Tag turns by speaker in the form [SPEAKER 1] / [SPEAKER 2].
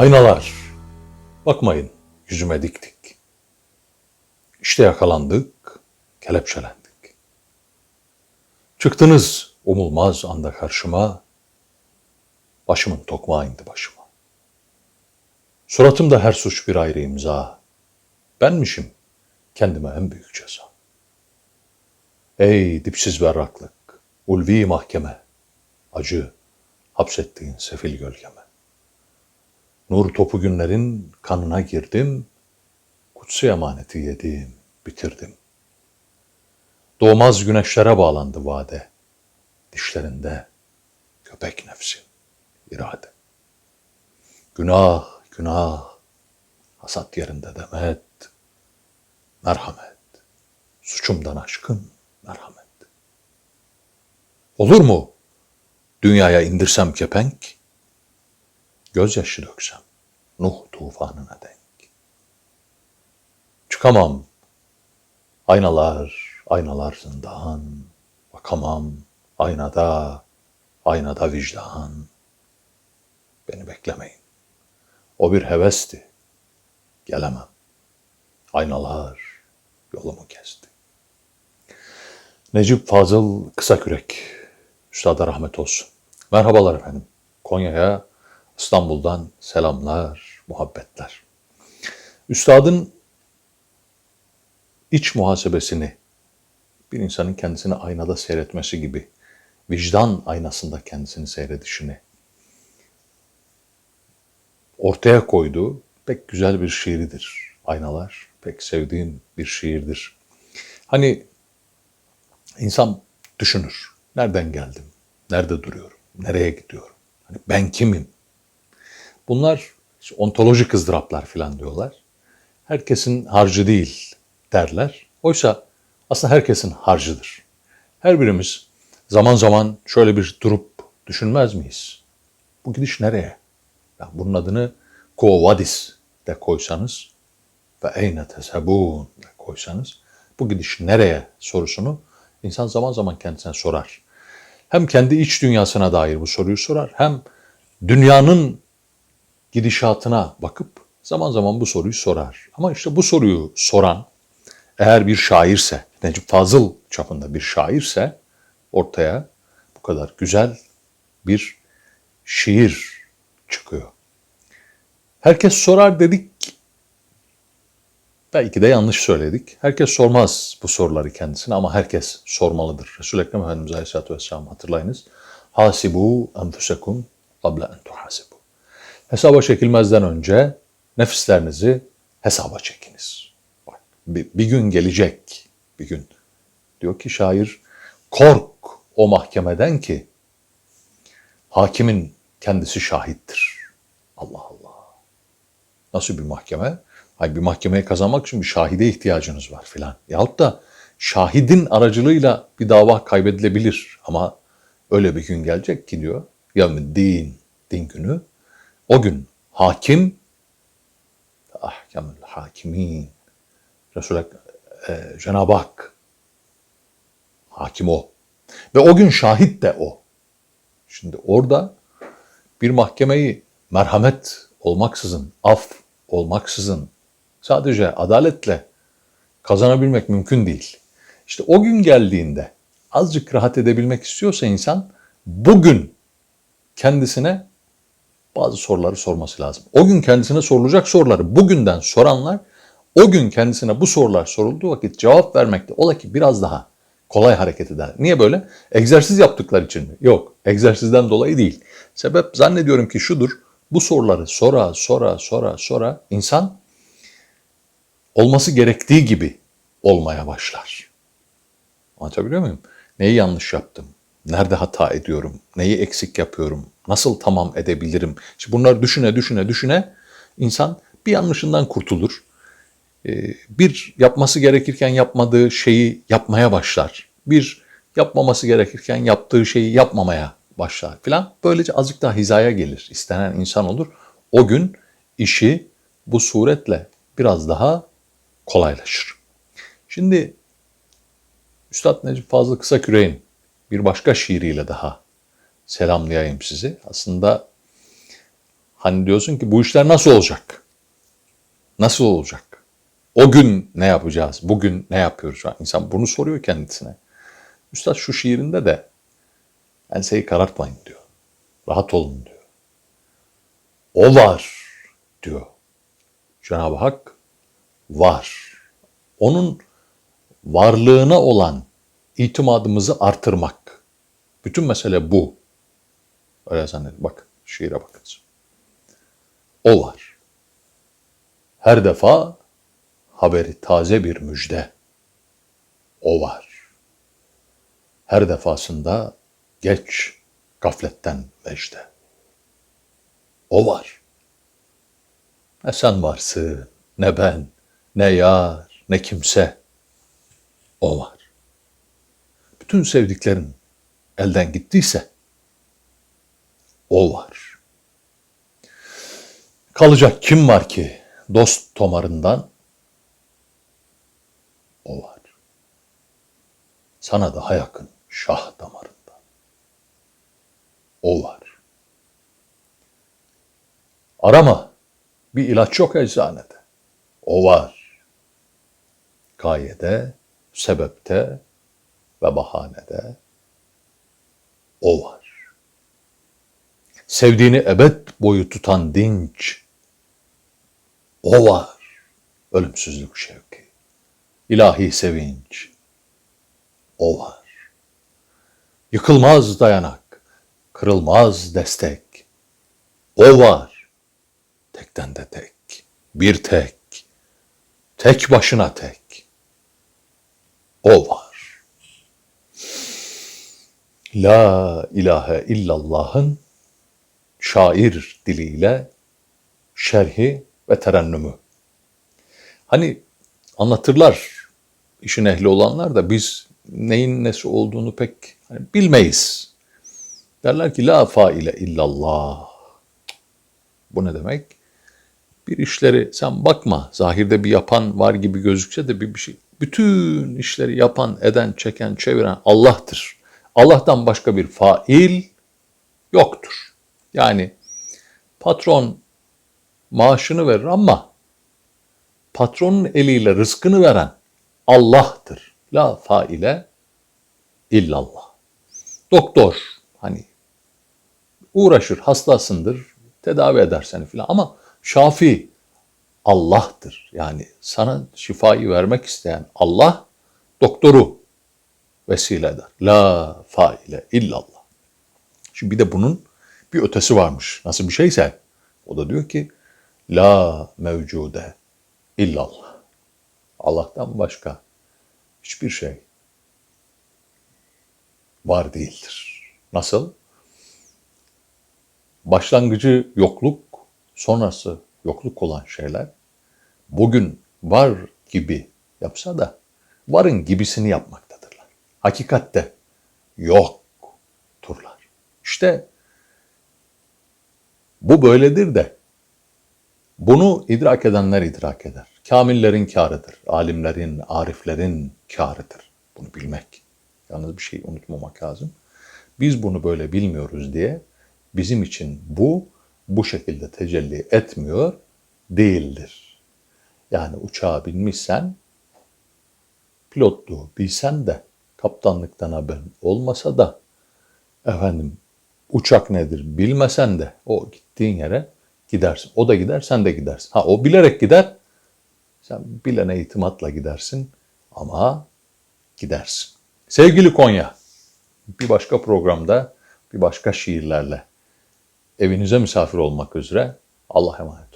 [SPEAKER 1] Aynalar. Bakmayın yüzüme dik dik. İşte yakalandık, kelepçelendik. Çıktınız umulmaz anda karşıma. Başımın tokmağı indi başıma. Suratımda her suç bir ayrı imza. Benmişim kendime en büyük ceza. Ey dipsiz berraklık, ulvi mahkeme, acı hapsettiğin sefil gölgeme. Nur topu günlerin kanına girdim, kutsi emaneti yedim, bitirdim. Doğmaz güneşlere bağlandı vade, dişlerinde köpek nefsi, irade. Günah, günah, hasat yerinde demet, merhamet, suçumdan aşkın merhamet. Olur mu dünyaya indirsem kepenk, gözyaşı döksem Nuh tufanına denk. Çıkamam, aynalar, aynalar zindan, bakamam, aynada, aynada vicdan. Beni beklemeyin, o bir hevesti, gelemem. Aynalar yolumu kesti. Necip Fazıl Kısakürek, Üstada rahmet olsun. Merhabalar efendim. Konya'ya İstanbul'dan selamlar, muhabbetler. Üstadın iç muhasebesini bir insanın kendisini aynada seyretmesi gibi vicdan aynasında kendisini seyredişini ortaya koyduğu pek güzel bir şiiridir. Aynalar pek sevdiğim bir şiirdir. Hani insan düşünür. Nereden geldim? Nerede duruyorum? Nereye gidiyorum? Hani ben kimim? Bunlar işte ontolojik ızdıraplar falan diyorlar. Herkesin harcı değil derler. Oysa aslında herkesin harcıdır. Her birimiz zaman zaman şöyle bir durup düşünmez miyiz? Bu gidiş nereye? Ya bunun adını Quo Vadis de koysanız ve eyne tesebun de koysanız bu gidiş nereye sorusunu insan zaman zaman kendisine sorar. Hem kendi iç dünyasına dair bu soruyu sorar hem dünyanın gidişatına bakıp zaman zaman bu soruyu sorar. Ama işte bu soruyu soran eğer bir şairse, Necip Fazıl çapında bir şairse ortaya bu kadar güzel bir şiir çıkıyor. Herkes sorar dedik. Belki de yanlış söyledik. Herkes sormaz bu soruları kendisine ama herkes sormalıdır. Resul-i Ekrem Efendimiz Aleyhisselatü Vesselam hatırlayınız. Hasibu enfusekum qabla en tuhasibu. Hesaba çekilmezden önce nefislerinizi hesaba çekiniz. Bak, bir, bir gün gelecek, bir gün. Diyor ki şair, kork o mahkemeden ki hakimin kendisi şahittir. Allah Allah. Nasıl bir mahkeme? Hayır bir mahkemeye kazanmak için bir şahide ihtiyacınız var filan. Yahut da şahidin aracılığıyla bir dava kaybedilebilir. Ama öyle bir gün gelecek ki diyor. Yevmin din, din günü. O gün hakim, ahkamül hakimin, Resulü e, Cenab-ı Hak, hakim o. Ve o gün şahit de o. Şimdi orada bir mahkemeyi merhamet olmaksızın, af olmaksızın sadece adaletle kazanabilmek mümkün değil. İşte o gün geldiğinde azıcık rahat edebilmek istiyorsa insan bugün kendisine bazı soruları sorması lazım. O gün kendisine sorulacak soruları bugünden soranlar o gün kendisine bu sorular sorulduğu vakit cevap vermekte ola ki biraz daha kolay hareket eder. Niye böyle? Egzersiz yaptıkları için mi? Yok. Egzersizden dolayı değil. Sebep zannediyorum ki şudur. Bu soruları sora sora sora sora insan olması gerektiği gibi olmaya başlar. Anlatabiliyor muyum? Neyi yanlış yaptım? Nerede hata ediyorum? Neyi eksik yapıyorum? Nasıl tamam edebilirim? İşte bunları düşüne düşüne düşüne insan bir yanlışından kurtulur. Ee, Bir yapması gerekirken yapmadığı şeyi yapmaya başlar. Bir yapmaması gerekirken yaptığı şeyi yapmamaya başlar filan. Böylece azıcık daha hizaya gelir. istenen insan olur. O gün işi bu suretle biraz daha kolaylaşır. Şimdi Üstad Necip Fazıl Kısaküre'nin bir başka şiiriyle daha selamlayayım sizi. Aslında Hani diyorsun ki bu işler nasıl olacak? Nasıl olacak? O gün ne yapacağız? Bugün ne yapıyoruz? Yani İnsan bunu soruyor kendisine. Üstad şu şiirinde de enseyi karartmayın diyor. Rahat olun diyor. O var diyor. Cenab-ı Hak var. Onun varlığına olan itimadımızı artırmak. Bütün mesele bu. Öyle zannedin. Bak şiire bakınız. O var. Her defa haberi taze bir müjde. O var. Her defasında geç gafletten vecde. O var. Ne sen varsın, ne ben, ne yar, ne kimse. O var. Bütün sevdiklerin elden gittiyse o var. Kalacak kim var ki dost tomarından? O var. Sana daha yakın şah damarından. O var. Arama. Bir ilaç yok eczanede. O var. Gayede, sebepte ve bahanede o var. Sevdiğini ebed boyu tutan dinç o var. Ölümsüzlük şevki, ilahi sevinç o var. Yıkılmaz dayanak, kırılmaz destek o var. Tekten de tek, bir tek, tek başına tek. O var. La ilahe illallah'ın şair diliyle şerhi ve terennümü. Hani anlatırlar işin ehli olanlar da biz neyin nesi olduğunu pek hani bilmeyiz. Derler ki la faile illallah. Bu ne demek? Bir işleri sen bakma zahirde bir yapan var gibi gözükse de bir, bir şey. Bütün işleri yapan, eden, çeken, çeviren Allah'tır. Allah'tan başka bir fail yoktur. Yani patron maaşını verir ama patronun eliyle rızkını veren Allah'tır. La faile illallah. Doktor hani uğraşır, hastasındır, tedavi eder seni filan ama şafi Allah'tır. Yani sana şifayı vermek isteyen Allah doktoru vesile eder. La faile illallah. Şimdi bir de bunun bir ötesi varmış. Nasıl bir şeyse o da diyor ki la mevcude illallah. Allah'tan başka hiçbir şey var değildir. Nasıl? Başlangıcı yokluk, sonrası yokluk olan şeyler bugün var gibi yapsa da varın gibisini yapmaktadırlar. Hakikatte yokturlar. İşte bu böyledir de bunu idrak edenler idrak eder. Kamillerin kârıdır. Alimlerin, ariflerin kârıdır. Bunu bilmek. Yalnız bir şey unutmamak lazım. Biz bunu böyle bilmiyoruz diye bizim için bu bu şekilde tecelli etmiyor değildir. Yani uçağa binmişsen pilotluğu bilsen de kaptanlıktan haberin olmasa da efendim uçak nedir bilmesen de o gittiğin yere gidersin. O da gider sen de gidersin. Ha o bilerek gider sen bilene itimatla gidersin ama gidersin. Sevgili Konya bir başka programda bir başka şiirlerle evinize misafir olmak üzere Allah'a emanet.